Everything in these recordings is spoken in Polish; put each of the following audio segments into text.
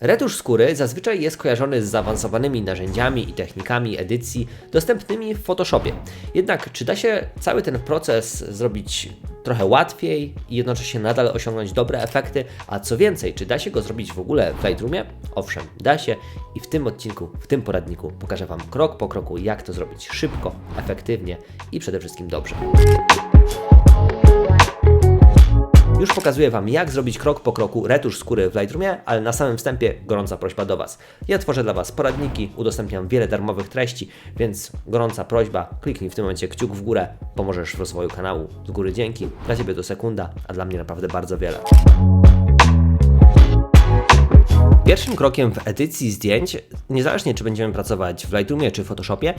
Retusz skóry zazwyczaj jest kojarzony z zaawansowanymi narzędziami i technikami edycji dostępnymi w Photoshopie. Jednak czy da się cały ten proces zrobić trochę łatwiej i jednocześnie nadal osiągnąć dobre efekty? A co więcej, czy da się go zrobić w ogóle w Lightroomie? Owszem, da się i w tym odcinku, w tym poradniku pokażę Wam krok po kroku, jak to zrobić szybko, efektywnie i przede wszystkim dobrze. Już pokazuję Wam, jak zrobić krok po kroku retusz skóry w Lightroomie, ale na samym wstępie gorąca prośba do Was. Ja tworzę dla Was poradniki, udostępniam wiele darmowych treści, więc gorąca prośba, kliknij w tym momencie kciuk w górę, pomożesz w rozwoju kanału. Z góry dzięki, dla Ciebie to sekunda, a dla mnie naprawdę bardzo wiele. Pierwszym krokiem w edycji zdjęć, niezależnie czy będziemy pracować w Lightroomie czy w Photoshopie,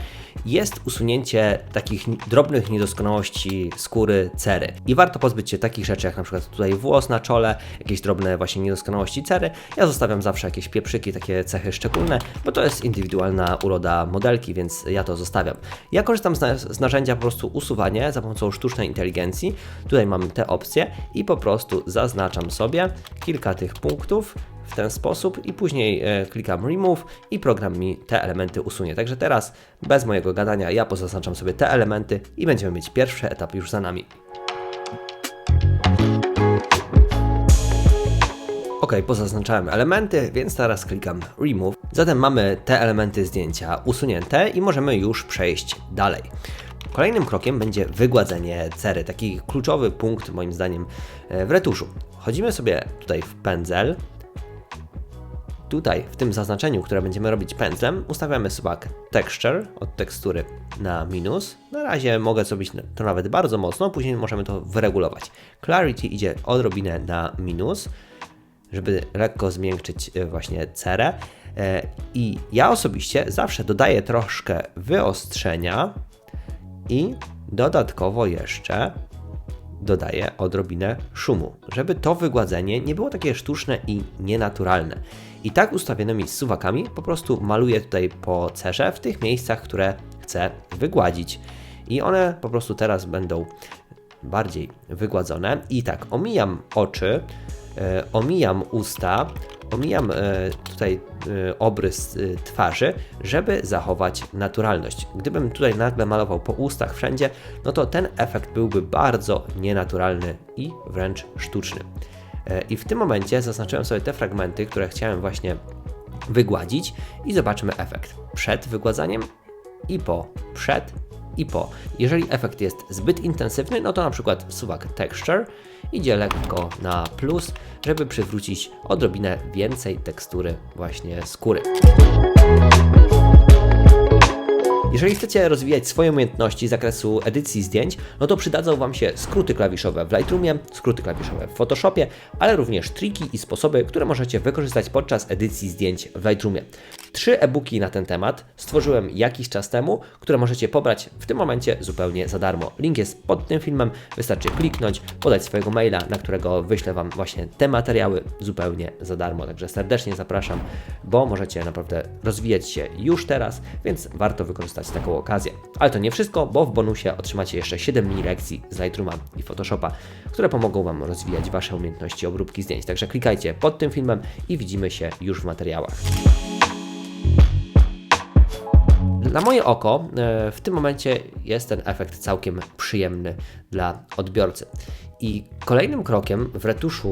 jest usunięcie takich drobnych niedoskonałości skóry cery. I warto pozbyć się takich rzeczy, jak na przykład tutaj włos na czole, jakieś drobne właśnie niedoskonałości cery. Ja zostawiam zawsze jakieś pieprzyki, takie cechy szczególne, bo to jest indywidualna uroda modelki, więc ja to zostawiam. Ja korzystam z, na- z narzędzia po prostu usuwanie za pomocą sztucznej inteligencji. Tutaj mam te opcje i po prostu zaznaczam sobie kilka tych punktów, w ten sposób i później e, klikam remove i program mi te elementy usunie. Także teraz bez mojego gadania ja pozaznaczam sobie te elementy i będziemy mieć pierwszy etap już za nami. Ok, pozaznaczałem elementy, więc teraz klikam Remove. Zatem mamy te elementy zdjęcia usunięte i możemy już przejść dalej. Kolejnym krokiem będzie wygładzenie cery, taki kluczowy punkt moim zdaniem e, w retuszu. Chodzimy sobie tutaj w pędzel, Tutaj, w tym zaznaczeniu, które będziemy robić pędzlem, ustawiamy suwak Texture od tekstury na minus. Na razie mogę zrobić to nawet bardzo mocno, później możemy to wyregulować. Clarity idzie odrobinę na minus, żeby lekko zmiękczyć e, właśnie cerę. E, I ja osobiście zawsze dodaję troszkę wyostrzenia i dodatkowo jeszcze dodaję odrobinę szumu, żeby to wygładzenie nie było takie sztuczne i nienaturalne. I tak ustawionymi suwakami po prostu maluję tutaj po cerze w tych miejscach, które chcę wygładzić. I one po prostu teraz będą bardziej wygładzone. I tak, omijam oczy, e, omijam usta, omijam e, tutaj e, obrys twarzy, żeby zachować naturalność. Gdybym tutaj nagle malował po ustach wszędzie, no to ten efekt byłby bardzo nienaturalny i wręcz sztuczny. E, I w tym momencie zaznaczyłem sobie te fragmenty, które chciałem właśnie wygładzić i zobaczymy efekt przed wygładzaniem i po, przed i po. Jeżeli efekt jest zbyt intensywny, no to na przykład suwak Texture idzie lekko na plus, żeby przywrócić odrobinę więcej tekstury właśnie skóry. Jeżeli chcecie rozwijać swoje umiejętności z zakresu edycji zdjęć, no to przydadzą Wam się skróty klawiszowe w Lightroomie, skróty klawiszowe w Photoshopie, ale również triki i sposoby, które możecie wykorzystać podczas edycji zdjęć w Lightroomie. Trzy e-booki na ten temat stworzyłem jakiś czas temu, które możecie pobrać w tym momencie zupełnie za darmo. Link jest pod tym filmem, wystarczy kliknąć, podać swojego maila, na którego wyślę Wam właśnie te materiały zupełnie za darmo. Także serdecznie zapraszam, bo możecie naprawdę rozwijać się już teraz, więc warto wykorzystać taką okazję. Ale to nie wszystko, bo w bonusie otrzymacie jeszcze 7 mini lekcji z Lightrooma i Photoshopa, które pomogą Wam rozwijać Wasze umiejętności obróbki zdjęć. Także klikajcie pod tym filmem i widzimy się już w materiałach. Na moje oko e, w tym momencie jest ten efekt całkiem przyjemny dla odbiorcy. I kolejnym krokiem w retuszu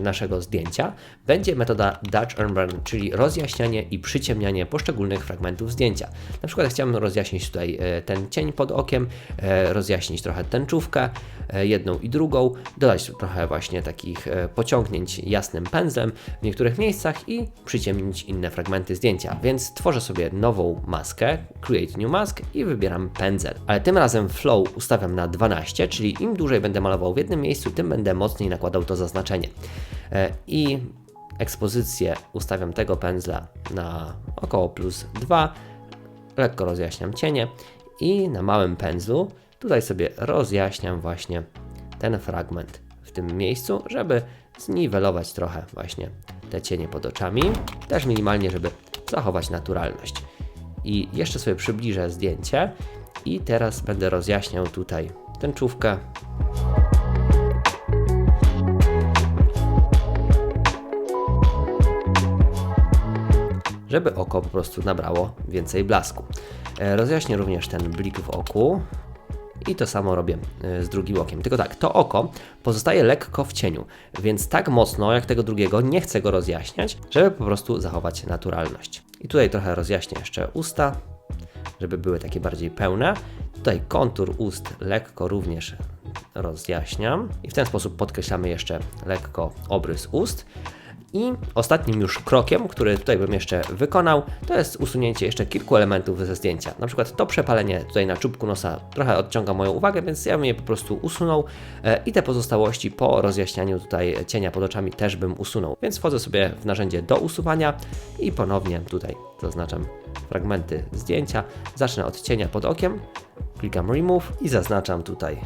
naszego zdjęcia będzie metoda Dutch Urban, czyli rozjaśnianie i przyciemnianie poszczególnych fragmentów zdjęcia. Na przykład chciałbym rozjaśnić tutaj e, ten cień pod okiem, e, rozjaśnić trochę tęczówkę, e, jedną i drugą, dodać trochę właśnie takich e, pociągnięć jasnym pędzlem w niektórych miejscach i przyciemnić inne fragmenty zdjęcia. Więc tworzę sobie nową maskę, Create New Mask i wybieram pędzel. Ale tym razem Flow ustawiam na 12, czyli im dłużej będę malował w jednym miejscu, tym będę mocniej nakładał to zaznaczenie. E, I ekspozycję ustawiam tego pędzla na około plus 2, lekko rozjaśniam cienie i na małym pędzlu tutaj sobie rozjaśniam właśnie ten fragment w tym miejscu, żeby zniwelować trochę właśnie te cienie pod oczami, też minimalnie, żeby zachować naturalność. I jeszcze sobie przybliżę zdjęcie i teraz będę rozjaśniał tutaj tęczówkę żeby oko po prostu nabrało więcej blasku. E, Rozjaśnię również ten blik w oku. I to samo robię e, z drugim okiem. Tylko tak, to oko pozostaje lekko w cieniu, więc tak mocno jak tego drugiego nie chcę go rozjaśniać, żeby po prostu zachować naturalność. I tutaj trochę rozjaśnię jeszcze usta, żeby były takie bardziej pełne. Tutaj kontur ust lekko również rozjaśniam i w ten sposób podkreślamy jeszcze lekko obrys ust. I ostatnim już krokiem, który tutaj bym jeszcze wykonał, to jest usunięcie jeszcze kilku elementów ze zdjęcia. Na przykład to przepalenie tutaj na czubku nosa trochę odciąga moją uwagę, więc ja bym je po prostu usunął e, i te pozostałości po rozjaśnianiu tutaj cienia pod oczami też bym usunął. Więc wchodzę sobie w narzędzie do usuwania i ponownie tutaj zaznaczam fragmenty zdjęcia. Zacznę od cienia pod okiem, klikam remove i zaznaczam tutaj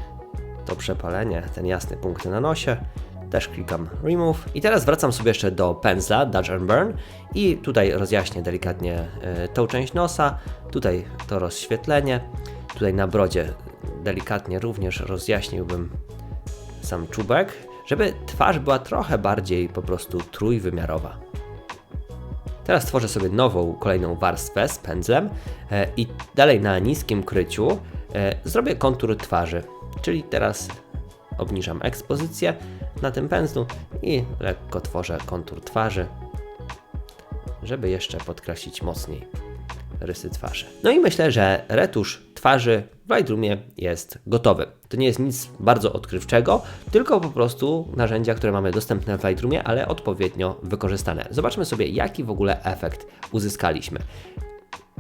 to przepalenie, ten jasny punkt na nosie. Też klikam Remove. I teraz wracam sobie jeszcze do pędzla Dodge and Burn i tutaj rozjaśnię delikatnie y, tą część nosa, tutaj to rozświetlenie, tutaj na brodzie delikatnie również rozjaśniłbym sam czubek, żeby twarz była trochę bardziej po prostu trójwymiarowa. Teraz tworzę sobie nową, kolejną warstwę z pędzlem e, i dalej na niskim kryciu e, zrobię kontur twarzy. Czyli teraz obniżam ekspozycję na tym pędzlu i lekko tworzę kontur twarzy, żeby jeszcze podkreślić mocniej rysy twarzy. No i myślę, że retusz twarzy w Lightroomie jest gotowy. To nie jest nic bardzo odkrywczego, tylko po prostu narzędzia, które mamy dostępne w Lightroomie, ale odpowiednio wykorzystane. Zobaczmy sobie, jaki w ogóle efekt uzyskaliśmy.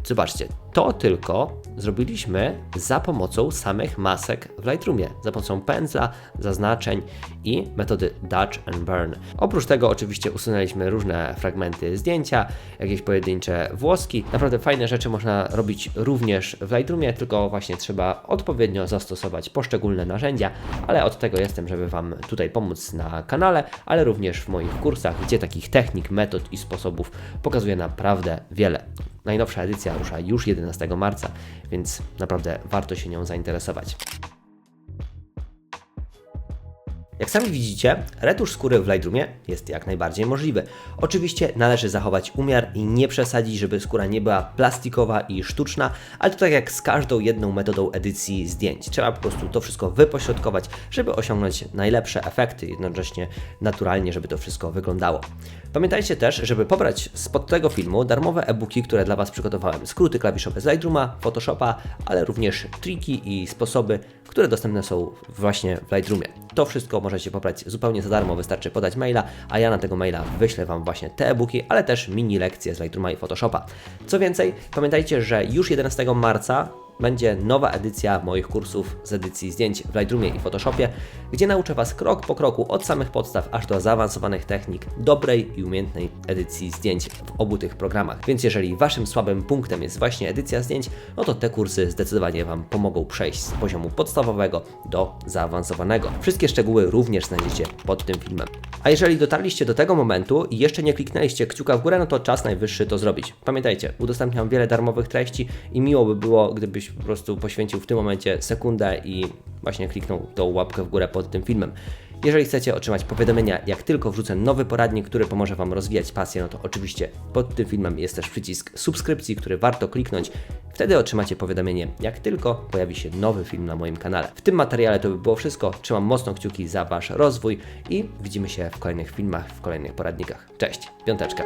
Zobaczcie, to tylko zrobiliśmy za pomocą samych masek w Lightroomie, za pomocą pędzla, zaznaczeń i metody Dodge and Burn. Oprócz tego oczywiście usunęliśmy różne fragmenty zdjęcia, jakieś pojedyncze włoski. Naprawdę fajne rzeczy można robić również w Lightroomie, tylko właśnie trzeba odpowiednio zastosować poszczególne narzędzia, ale od tego jestem, żeby Wam tutaj pomóc na kanale, ale również w moich kursach, gdzie takich technik, metod i sposobów pokazuję naprawdę wiele. Najnowsza edycja rusza już 11 marca, więc naprawdę warto się nią zainteresować. Jak sami widzicie, retusz skóry w Lightroomie jest jak najbardziej możliwy. Oczywiście należy zachować umiar i nie przesadzić, żeby skóra nie była plastikowa i sztuczna, ale to tak jak z każdą jedną metodą edycji zdjęć. Trzeba po prostu to wszystko wypośrodkować, żeby osiągnąć najlepsze efekty, jednocześnie naturalnie, żeby to wszystko wyglądało. Pamiętajcie też, żeby pobrać spod tego filmu darmowe e-booki, które dla Was przygotowałem. Skróty klawiszowe z Lightrooma, Photoshopa, ale również triki i sposoby, które dostępne są właśnie w Lightroomie. To wszystko możecie pobrać zupełnie za darmo, wystarczy podać maila, a ja na tego maila wyślę Wam właśnie te e-booki, ale też mini lekcje z Lightrooma i Photoshopa. Co więcej, pamiętajcie, że już 11 marca będzie nowa edycja moich kursów z edycji zdjęć w Lightroomie i Photoshopie, gdzie nauczę Was krok po kroku od samych podstaw aż do zaawansowanych technik dobrej i umiejętnej edycji zdjęć w obu tych programach. Więc jeżeli Waszym słabym punktem jest właśnie edycja zdjęć, no to te kursy zdecydowanie Wam pomogą przejść z poziomu podstawowego do zaawansowanego. Wszystkie szczegóły również znajdziecie pod tym filmem. A jeżeli dotarliście do tego momentu i jeszcze nie kliknęliście kciuka w górę, no to czas najwyższy to zrobić. Pamiętajcie, udostępniam wiele darmowych treści i miło by było, gdybyś po prostu poświęcił w tym momencie sekundę i właśnie kliknął tą łapkę w górę pod tym filmem. Jeżeli chcecie otrzymać powiadomienia, jak tylko wrzucę nowy poradnik, który pomoże Wam rozwijać pasję, no to oczywiście pod tym filmem jest też przycisk subskrypcji, który warto kliknąć. Wtedy otrzymacie powiadomienie, jak tylko pojawi się nowy film na moim kanale. W tym materiale to by było wszystko. Trzymam mocno kciuki za Wasz rozwój i widzimy się w kolejnych filmach, w kolejnych poradnikach. Cześć, piąteczka.